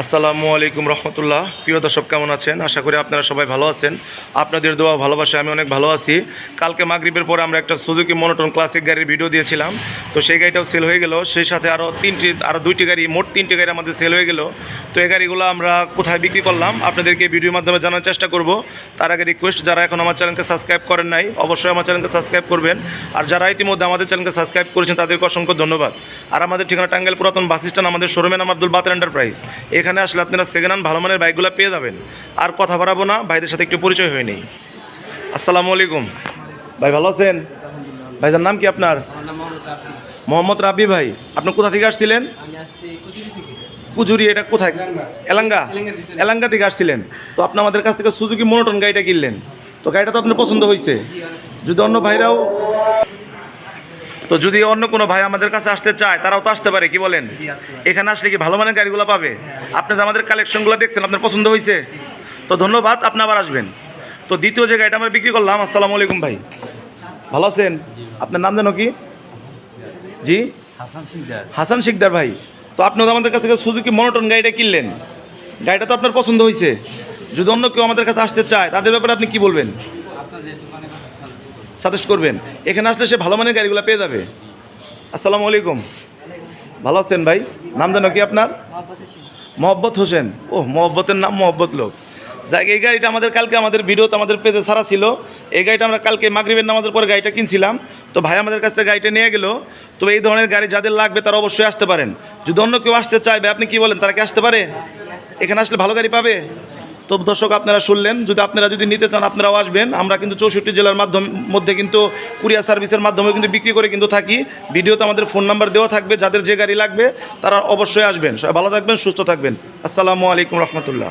আসসালামু আলাইকুম রহমতুল্লাহ। প্রিয় দর্শক, কেমন আছেন? আশা করি আপনারা সবাই ভালো আছেন। আপনাদের দোয়া ভালোবাসা আমি অনেক ভালো আছি। কালকে মাগরীবের পরে আমরা একটা সুজুকি মনোটন ক্লাসিক গাড়ির ভিডিও দিয়েছিলাম। তো সেই গাড়িটাও সেল হয়ে গেল। সেই সাথে আরও তিনটি আরও দুইটি গাড়ি, মোট তিনটি গাড়ি আমাদের সেল হয়ে গেল। তো এই গাড়িগুলো আমরা কোথায় বিক্রি করলাম আপনাদেরকে ভিডিওর মাধ্যমে জানার চেষ্টা করব। তার আগে রিকোয়েস্ট যারা এখন আমার চ্যানেলকে সাবস্ক্রাইব করেন নাই অবশ্যই আমার চ্যানেলকে সাবস্ক্রাইব করবেন। আর যারা ইতিমধ্যে আমাদের চ্যানেলকে সাবস্ক্রাইব করেছেন তাদেরকে অসংখ্য ধন্যবাদ। আর আমাদের ঠিকানা টাঙ্গাইল পুরাতন বাস স্ট্যান্ড আমাদের শোরুমের নাম আব্দুল বাতের এন্টারপ্রাইজ এখানে আসলে আপনারা সেকেন্ড হ্যান্ড ভালো মানের বাইকগুলো পেয়ে যাবেন। আর কথা বাড়াবো না ভাইদের সাথে একটু পরিচয় হয়ে নেই। আসসালামু আলাইকুম। ভাই ভালো আছেন? ভাইজার নাম কি আপনার? মোহাম্মদ রাবি ভাই আপনি কোথা থেকে আসছিলেন? কুজুরি এটা কোথায়? এলাঙ্গা। এলাঙ্গা? থেকে আসছিলেন। তো আপনি আমাদের কাছ থেকে সুজুকি মনোটন গাড়িটা কিনলেন। তো গাড়িটা তো আপনার পছন্দ হয়েছে। যদি অন্য ভাইরাও তো যদি অন্য কোনো ভাই আমাদের কাছে আসতে চায় তারাও তো আসতে পারে কি বলেন। এখানে আসলে কি ভালো মানের গাড়িগুলো পাবে? আপনি তো আমাদের কালেকশনগুলো দেখছেন আপনার পছন্দ হয়েছে তো ধন্যবাদ আপনি আবার আসবেন। তো দ্বিতীয় যে গাড়িটা আমরা বিক্রি করলাম আসসালামু আলাইকুম ভাই। ভালো আছেন? আপনার নাম যেন কি? জি? হাসান সিকদার হাসান শিকদার ভাই। তো আপনি তো আমাদের কাছ থেকে সুজুকি মনোটন গাড়িটা কিনলেন। গাড়িটা তো আপনার পছন্দ হয়েছে। যদি অন্য কেউ আমাদের কাছে আসতে চায় তাদের ব্যাপারে আপনি কি বলবেন? সাজেস্ট করবেন। এখানে আসলে সে ভালো মানের গাড়িগুলো পেয়ে যাবে। আসসালামু আলাইকুম। ভালো আছেন ভাই? নাম জানো কি আপনার? মোহব্বত হোসেন। ও মোহব্বতের নাম মোহব্বত লোক। যাই এই গাড়িটা আমাদের কালকে আমাদের ভিডিওতে আমাদের পেজে সারা ছিল। এই গাড়িটা আমরা কালকে মাগরিবের নামাজের পরে গাড়িটা কিনছিলাম। তো ভাই আমাদের কাছ থেকে গাড়িটা নিয়ে গেল। তো এই ধরনের গাড়ি যাদের লাগবে তারা অবশ্যই আসতে পারেন। যদি অন্য কেউ আসতে চাইবে, আপনি কি বলেন, তারা কি আসতে পারে? এখানে আসলে ভালো গাড়ি পাবে? তো দর্শক, আপনারা শুনলেন, যদি আপনারা যদি নিতে চান, আপনারাও আসবেন। আমরা কিন্তু চৌষট্টি জেলার মাধ্যম মধ্যে কিন্তু কুরিয়ার সার্ভিসের মাধ্যমে কিন্তু বিক্রি করে কিন্তু থাকি। ভিডিওতে আমাদের ফোন নাম্বার দেওয়া থাকবে, যাদের যে গাড়ি লাগবে, তারা অবশ্যই আসবেন। ভালো থাকবেন, সুস্থ থাকবেন। আসসালামু আলাইকুম রহমতুল্লাহ।